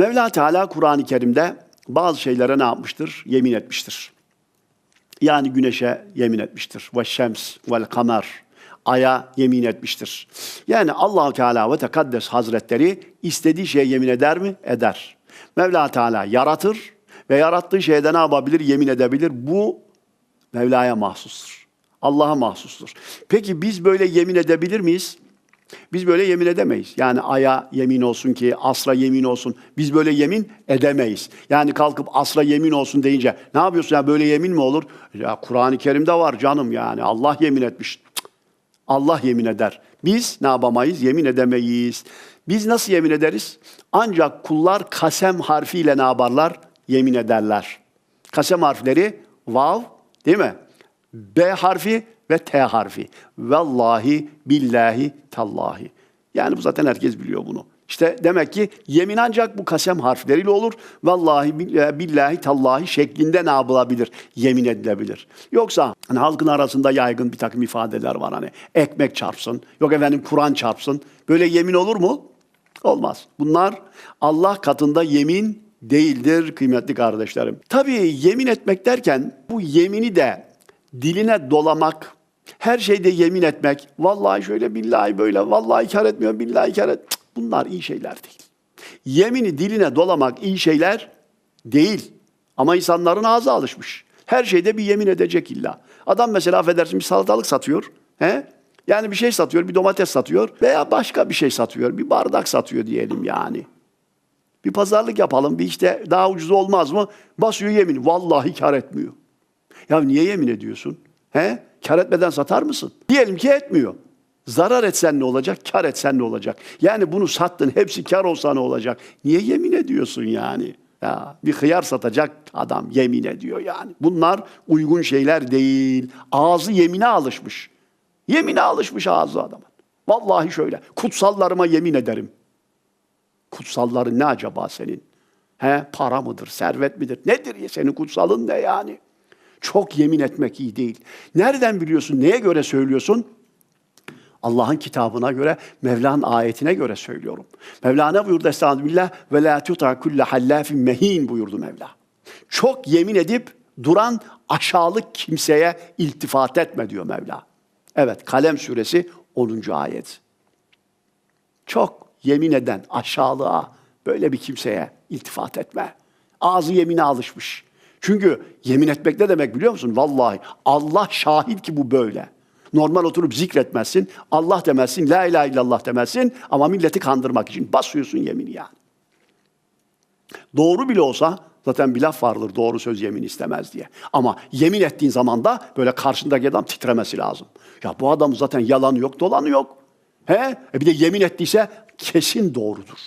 Mevla Teala Kur'an-ı Kerim'de bazı şeylere ne yapmıştır? Yemin etmiştir. Yani güneşe yemin etmiştir. Ve şems vel kamer. Aya yemin etmiştir. Yani Allahu Teala ve Tekaddes Hazretleri istediği şeye yemin eder mi? Eder. Mevla Teala yaratır ve yarattığı şeyde ne yapabilir? Yemin edebilir. Bu Mevla'ya mahsustur. Allah'a mahsustur. Peki biz böyle yemin edebilir miyiz? Biz böyle yemin edemeyiz. Yani aya yemin olsun ki asra yemin olsun. Biz böyle yemin edemeyiz. Yani kalkıp asra yemin olsun deyince ne yapıyorsun ya böyle yemin mi olur? Ya Kur'an-ı Kerim'de var canım yani Allah yemin etmiş. Allah yemin eder. Biz ne yapamayız? Yemin edemeyiz. Biz nasıl yemin ederiz? Ancak kullar kasem harfiyle ne yaparlar? Yemin ederler. Kasem harfleri vav değil mi? B harfi ve T harfi. Vallahi, billahi, tallahi. Yani bu zaten herkes biliyor bunu. İşte demek ki yemin ancak bu kasem harfleriyle olur. Vallahi, billahi, billahi, tallahi şeklinde ne yapılabilir? Yemin edilebilir. Yoksa hani halkın arasında yaygın bir takım ifadeler var hani. Ekmek çarpsın, yok efendim Kur'an çarpsın. Böyle yemin olur mu? Olmaz. Bunlar Allah katında yemin değildir kıymetli kardeşlerim. Tabii yemin etmek derken bu yemini de diline dolamak, her şeyde yemin etmek, vallahi şöyle billahi böyle, vallahi kar etmiyor, billahi kar et. Bunlar iyi şeyler değil. Yemini diline dolamak iyi şeyler değil. Ama insanların ağzı alışmış. Her şeyde bir yemin edecek illa. Adam mesela affedersin bir salatalık satıyor. He? Yani bir şey satıyor, bir domates satıyor veya başka bir şey satıyor. Bir bardak satıyor diyelim yani. Bir pazarlık yapalım, bir işte daha ucuz olmaz mı? Basıyor yemin. Vallahi kar etmiyor. Ya niye yemin ediyorsun? He? Kar etmeden satar mısın? Diyelim ki etmiyor. Zarar etsen ne olacak, kar etsen ne olacak? Yani bunu sattın, hepsi kar olsa ne olacak? Niye yemin ediyorsun yani? Ya bir hıyar satacak adam yemin ediyor yani. Bunlar uygun şeyler değil. Ağzı yemine alışmış. Yemine alışmış ağzı adamın. Vallahi şöyle, kutsallarıma yemin ederim. Kutsalların ne acaba senin? He, para mıdır, servet midir? Nedir ya senin kutsalın ne yani? Çok yemin etmek iyi değil. Nereden biliyorsun? Neye göre söylüyorsun? Allah'ın kitabına göre, Mevla'nın ayetine göre söylüyorum. Mevla ne buyurdu Estağfirullah? Ve la tuta kulle hallafin mehin buyurdu Mevla. Çok yemin edip duran aşağılık kimseye iltifat etme diyor Mevla. Evet, Kalem suresi 10. ayet. Çok yemin eden aşağılığa, böyle bir kimseye iltifat etme. Ağzı yemine alışmış. Çünkü yemin etmek ne demek biliyor musun? Vallahi Allah şahit ki bu böyle. Normal oturup zikretmezsin, Allah demezsin, la ilahe illallah demezsin ama milleti kandırmak için basıyorsun yemini yani. Doğru bile olsa zaten bir laf vardır doğru söz yemin istemez diye. Ama yemin ettiğin zaman da böyle karşındaki adam titremesi lazım. Ya bu adam zaten yalanı yok, dolanı yok. He? E bir de yemin ettiyse kesin doğrudur.